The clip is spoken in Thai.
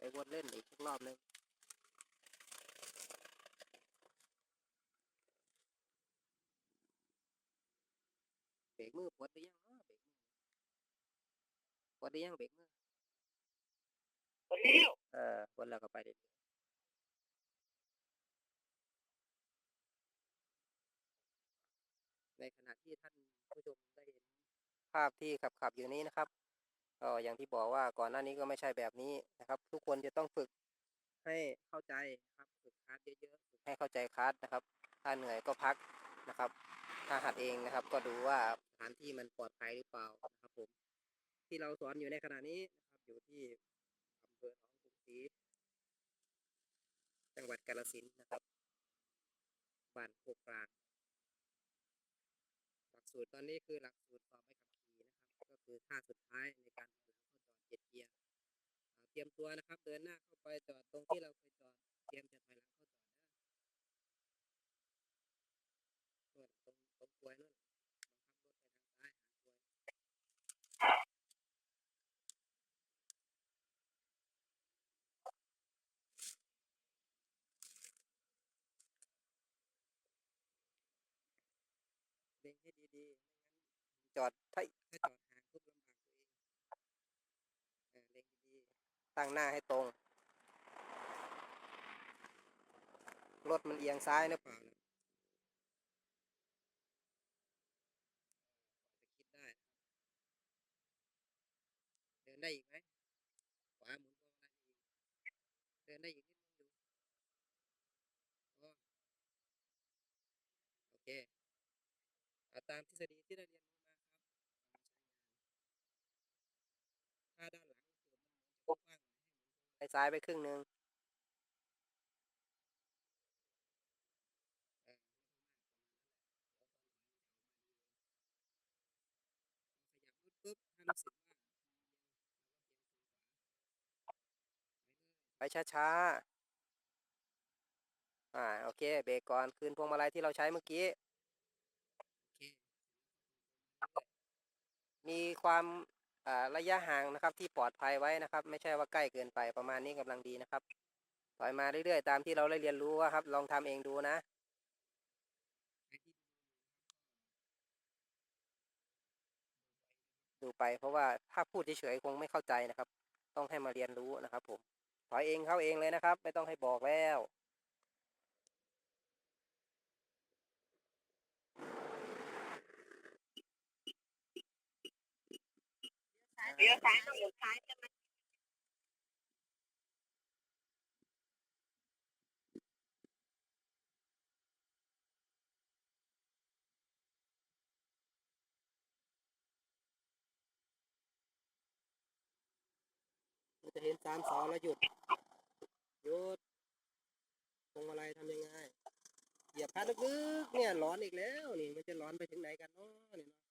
ไปวนเล่นอีกสักรอบหนึงเบรกมือปวดหรือยังเนาะเบรกมือปวดหรือยังเบรกมือคนเลี้ยวเออวนแล้วก็ไปเรื่อยๆในขณะที่ท่านผู้ชมได้เห็นภาพที่ขับขับๆอยู่นี้นะครับ ก็อย่างที่บอกว่าก่อนหน้านี้ก็ไม่ใช่แบบนี้นะครับ ทุกคนจะต้องฝึกให้เข้าใจครับฝึกคลาสเยอะๆฝึกให้เข้าใจคลาสนะครับ ถ้าเหนื่อยก็พักนะครับ ถ้าหัดเองนะครับ ก็ดูว่าสถานที่มันปลอดภัยหรือเปล่านะครับผมที่เราสอนอยู่ในขณะนี้นะครับอยู่ที่อำเภอหนองกรุงศรีจังหวัดกาฬสินธุ์นะครับบ้านโคกกลางหลักสูตรตอนนี้คือหลักสูตรสอบใบขับขี่นะครับ คือท่าสุดท้ายในการถอยหลังเข้าจอดเจ็ดเกียร์เตรียมตัวนะครับ เดินหน้าเข้าไปจอดตรงที่เราเคยจอดเตรียมจะถอยหลังเข้าจอดนะนู่นตรงตรงกลวยนู่นบังคับรถไปทางซ้ายหากลวยเล็งให้ดีๆไม่งั้นจอดถ้าถ้าจอดห่างปุ๊บลำบากตัวเองเออเล็งดีๆ ตั้งหน้าให้ตรง รถมันเอียงซ้ายหรือเปล่าจะคิดได้ เดินได้อีกไหมขวาหมุนพวงมาลัยอีกเดินได้อีกนิดนึงอยู่โอเคเอาตามทฤษฎีที่ได้เรียนมาใช้งาน ถ้าด้านหลังส่วนมันเหมือนจะกว้างหน่อยให้หมุนพวงมาลัย ซ้ายไปครึ่งหนึ่งเออไม่ต้องมากประมาณนั้นแหละเดี๋ยวตอนถอยมันจะออกมาดีเองพอขยับรถปุ๊บถ้ารู้สึกว่าทีเอียงเราก็เอียงซ้ายขวาไปเลยไปช้าๆ อ่า โอเค เบรกก่อน คืนพวงมาลัยที่เราใช้เมื่อกี้โอเคมีความอ่า ระยะห่างนะครับที่ปลอดภัยไว้นะครับ ไม่ใช่ว่าใกล้เกินไปประมาณนี้กำลังดีนะครับถอยมาเรื่อยๆ ตามที่เราได้เรียนรู้ว่าครับ ลองทำเองดูนะดูไปเพราะว่าถ้าพูดเฉยๆคงไม่เข้าใจนะครับ ต้องให้มาเรียนรู้นะครับ ผมถอยเองเข้าเองเลยนะครับ ไม่ต้องให้บอกแล้ว ลี้ยวซ้ายต้องเลี้ยวซ้ายใช่ไหมจะเห็นสามสองแล้วหยุด หยุดพวงมาลัยทำยังไง เหยียบคลัดลึกๆเนี่ยร้อนอีกแล้ว นี่มันจะร้อนไปถึงไหนกันเนาะนี่เนาะ